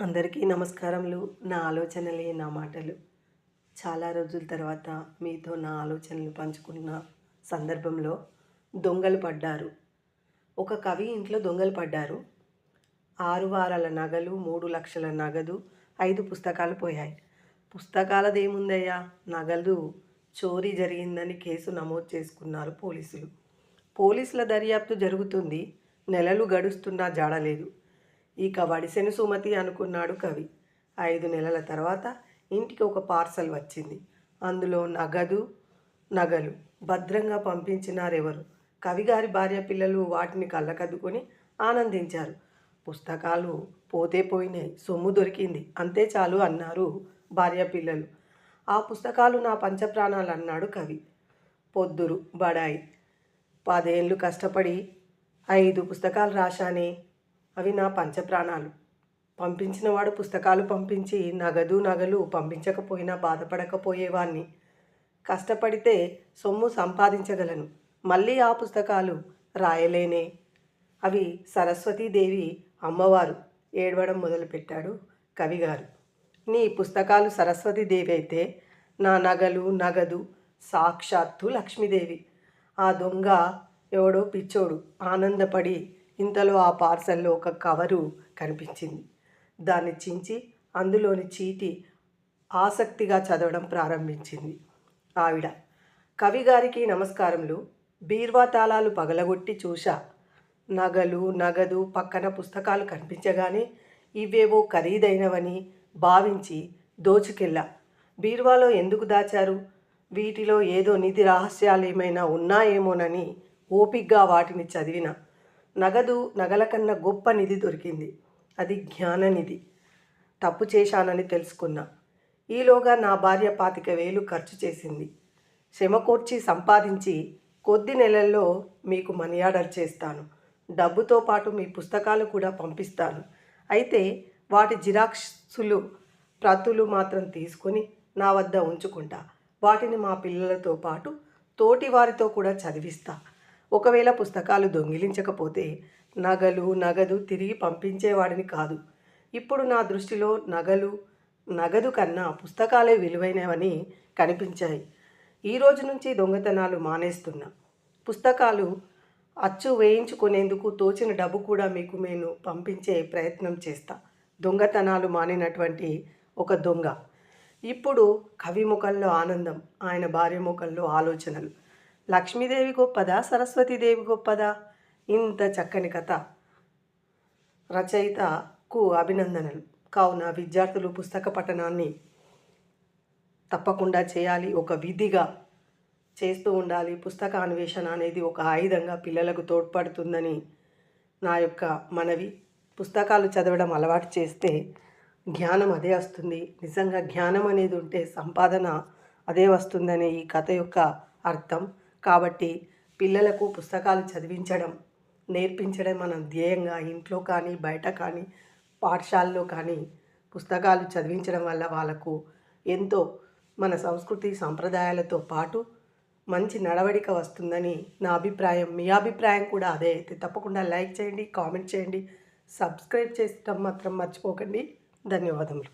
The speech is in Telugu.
అందరికీ నమస్కారములు. నా ఆలోచనలే నా మాటలు. చాలా రోజుల తర్వాత మీతో నా ఆలోచనలు పంచుకున్న సందర్భంలో దొంగలు పడ్డారు. ఒక కవి ఇంట్లో దొంగలు పడ్డారు. ఆరు వారాల నగలు మూడు లక్షల నగదు ఐదు పుస్తకాలు పోయాయి. పుస్తకాలదేముందయ్యా? నగలు చోరీ జరిగిందని కేసు నమోదు చేసుకున్నారు పోలీసులు. పోలీసుల దర్యాప్తు జరుగుతుంది. నెలలు గడుస్తున్నా జాడలేదు. ఇక వడిసెను సుమతి అనుకున్నాడు కవి. ఐదు నెలల తర్వాత ఇంటికి ఒక పార్సల్ వచ్చింది. అందులో నగదు నగలు భద్రంగా పంపించినారెవరు? కవిగారి భార్య పిల్లలు వాటిని కళ్ళకద్దుకొని ఆనందించారు. పుస్తకాలు పోతే పోయినాయి సొమ్ము దొరికింది. అంతే చాలు అన్నారు భార్య పిల్లలు. ఆ పుస్తకాలు నా పంచప్రాణాలు అన్నాడు కవి. పొద్దురు బడాయి. పదేళ్ళు కష్టపడి ఐదు పుస్తకాలు రాశానే అవి నా పంచప్రాణాలు. పంపించినవాడు పుస్తకాలు పంపించి నగదు నగలు పంపించకపోయినా బాధపడకపోయేవాణ్ణి. కష్టపడితే సొమ్ము సంపాదించగలను. మళ్ళీ ఆ పుస్తకాలు రాయలేనే. అవి సరస్వతీదేవి అమ్మవారు ఏడవడం మొదలుపెట్టాడు కవిగారు. నీ పుస్తకాలు సరస్వతీదేవి అయితే నా నగలు నగదు సాక్షాత్తు లక్ష్మీదేవి. ఆ దొంగ ఎవడో పిచ్చోడు. ఆనందపడి ఇంతలో ఆ పార్సల్లో ఒక కవరు కనిపించింది. దాన్ని చించి అందులోని చీటి ఆసక్తిగా చదవడం ప్రారంభించింది ఆవిడ. కవిగారికి నమస్కారములు. బీర్వా తాళాలు పగలగొట్టి చూశా. నగలు నగదు పక్కన పుస్తకాలు కనిపించగానే ఇవేవో ఖరీదైనవని భావించి దోచుకెళ్ళా. బీర్వాలో ఎందుకు దాచారు? వీటిలో ఏదో నిధి రహస్యాలు ఏమైనా ఉన్నాయేమోనని ఓపిగ్గా వాటిని చదివిన. నగదు నగల కన్నా గొప్ప నిధి దొరికింది. అది జ్ఞాననిధి తప్పు చేశానని తెలుసుకున్నా. ఈలోగా నా భార్య పాతిక వేలు ఖర్చు చేసింది. శ్రమకూర్చి సంపాదించి కొద్ది నెలల్లో మీకు మనీ ఆర్డర్ చేస్తాను. డబ్బుతో పాటు మీ పుస్తకాలు కూడా పంపిస్తాను. అయితే వాటి జిరాక్సులు ప్రతులు మాత్రం తీసుకొని నా వద్ద ఉంచుకుంటా. వాటిని మా పిల్లలతో పాటు తోటి వారితో కూడా చదివిస్తా. ఒకవేళ పుస్తకాలు దొంగిలించకపోతే నగలు నగదు తిరిగి పంపించేవాడిని కాదు. ఇప్పుడు నా దృష్టిలో నగలు నగదు కన్నా పుస్తకాలే విలువైనవని కనిపించాయి. ఈ రోజు నుంచి దొంగతనాలు మానేస్తున్నా. పుస్తకాలు అచ్చు వేయించుకునేందుకు తోచిన డబ్బు కూడా మీకు నేను పంపించే ప్రయత్నం చేస్తా. దొంగతనాలు మానినటువంటి ఒక దొంగ. ఇప్పుడు కవి ముఖంలో ఆనందం ఆయన భార్య ముఖంలో ఆలోచనలు. లక్ష్మీదేవి గొప్పదా సరస్వతీదేవి గొప్పదా? ఇంత చక్కని కథ. రచయితకు అభినందనలు. కావున విద్యార్థులు పుస్తక పఠనాన్ని తప్పకుండా చేయాలి. ఒక విధిగా చేస్తూ ఉండాలి. పుస్తక అన్వేషణ అనేది ఒక ఆయుధంగా పిల్లలకు తోడ్పడుతుందని నా యొక్క మనవి. పుస్తకాలు చదవడం అలవాటు చేస్తే జ్ఞానం అదే వస్తుంది. నిజంగా జ్ఞానం అనేది ఉంటే సంపాదన అదే వస్తుందనే ఈ కథ యొక్క అర్థం. కాబట్టి పిల్లలకు పుస్తకాలు చదివించడం నేర్పించడం మన ధ్యేయంగా ఇంట్లో కానీ బయట కానీ పాఠశాలలో కానీ పుస్తకాలు చదివించడం వల్ల వాళ్ళకు ఎంతో మన సంస్కృతి సంప్రదాయాలతో పాటు మంచి నడవడిక వస్తుందని నా అభిప్రాయం. మీ అభిప్రాయం కూడా అదే అయితే తప్పకుండా లైక్ చేయండి కామెంట్ చేయండి సబ్స్క్రైబ్ చేసడం మాత్రం మర్చిపోకండి. ధన్యవాదములు.